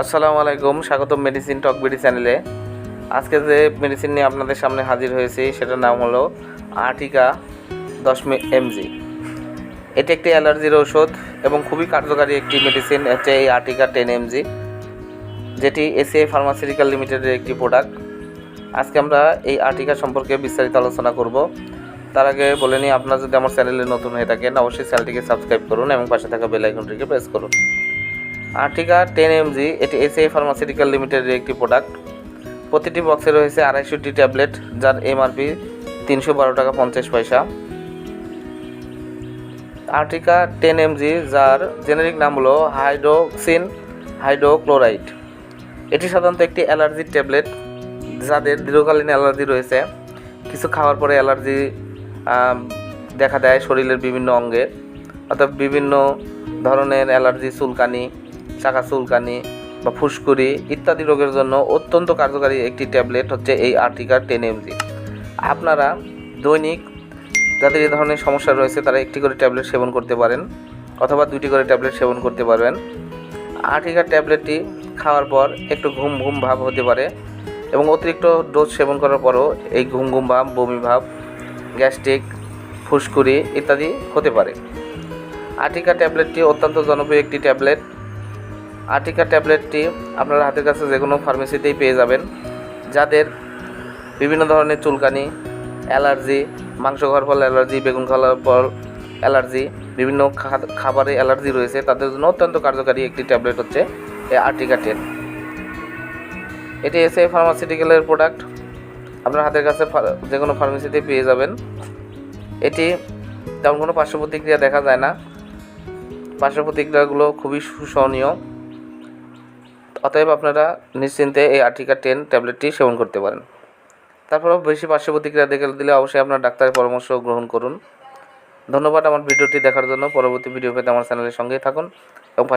আসসালামু আলাইকুম, স্বাগতম মেডিসিন টক বিডি চ্যানেলে আজকে যে মেডিসিন নিয়ে আপনাদের সামনে হাজির হয়েছি, সেটার নাম হলো আর্টিকা দশ এমজি এটি একটি অ্যালার্জির ঔষধ এবং খুবই কার্যকারী একটি মেডিসিন হচ্ছে এই আর্টিকা টেন এমজি যেটি এসিআই ফার্মাসিউটিক্যাল লিমিটেডের একটি প্রোডাক্ট আজকে আমরা এই আর্টিকা সম্পর্কে বিস্তারিত আলোচনা করব। তার আগে বলে নিই, আপনারা যদি আমার চ্যানেলে নতুন হয়ে থাকেন, অবশ্যই চ্যানেলটিকে সাবস্ক্রাইব করুন এবং পাশে থাকা বেল আইকনটিকে প্রেস করুন। আর্টিকা টেন এমজি, এটি এসিআই ফার্মাসিউটিক্যাল লিমিটেডের একটি প্রোডাক্ট। প্রতিটি বক্সে রয়েছে আড়াইশোটি ট্যাবলেট, যার এমআরপি তিনশো বারো টাকা পঞ্চাশ পয়সা। আর্টিকা টেন এমজি, যার জেনেরিক নাম হলো হাইড্রোক্সিন হাইড্রোক্লোরাইড। এটি সাধারণত একটি অ্যালার্জির ট্যাবলেট, যাদের দীর্ঘকালীন অ্যালার্জি রয়েছে। কিছু খাওয়ার পরে অ্যালার্জি দেখা দেয় শরীরের বিভিন্ন অঙ্গে, অর্থাৎ বিভিন্ন ধরনের অ্যালার্জি, চুলকানি চাকা, চুলকানি বা ফুসকুড়ি ইত্যাদি রোগের জন্য অত্যন্ত কার্যকারী একটি ট্যাবলেট হচ্ছে এই আর্টিকা টেন এমজি আপনারা দৈনিক যাদের এই ধরনের সমস্যা রয়েছে, তারা একটি করে ট্যাবলেট সেবন করতে পারেন অথবা দুটি করে ট্যাবলেট সেবন করতে পারবেন। আর্টিকার ট্যাবলেটটি খাওয়ার পর একটু ঘুম ঘুম ভাব হতে পারে এবং অতিরিক্ত ডোজ সেবন করার পরও এই ঘুম ঘুম ভাব, বমি ভাব, গ্যাস্ট্রিক, ফুসকুড়ি ইত্যাদি হতে পারে। আর্টিকা ট্যাবলেটটি অত্যন্ত জনপ্রিয় একটি ট্যাবলেট। আর্টিকা ট্যাবলেটটি আপনার হাতের কাছে যে কোনো ফার্মেসিতেই পেয়ে যাবেন, যাদের বিভিন্ন ধরনের চুলকানি, অ্যালার্জি মাংস খাওয়ার ফল অ্যালার্জি, বেগুন খাওয়ার ফল অ্যালার্জি, বিভিন্ন খাবারে অ্যালার্জি রয়েছে, তাদের জন্য অত্যন্ত কার্যকারী একটি ট্যাবলেট হচ্ছে এই আর্টিকা টেন। এটি এসে ফার্মাসিউটিক্যালের প্রোডাক্ট, আপনার হাতের কাছে যে কোনো ফার্মেসিতে পেয়ে যাবেন। এটি তেমন কোনো পার্শ্ব প্রতিক্রিয়া দেখা যায় না। পার্শ্ব প্রতিক্রিয়াগুলো খুবই সুসহনীয়। অতএব আপনারা নিশ্চিন্তে এই আর্টিকা টেন ট্যাবলেটটি সেবন করতে পারেন। তারপরেও বেশি পার্শ্ব প্রতিক্রিয়া দেখে দিলে অবশ্যই আপনার ডাক্তারের পরামর্শ গ্রহণ করুন। ধন্যবাদ আমার ভিডিওটি দেখার জন্য। পরবর্তী ভিডিও পেতে আমার চ্যানেলের সঙ্গেই থাকুন এবং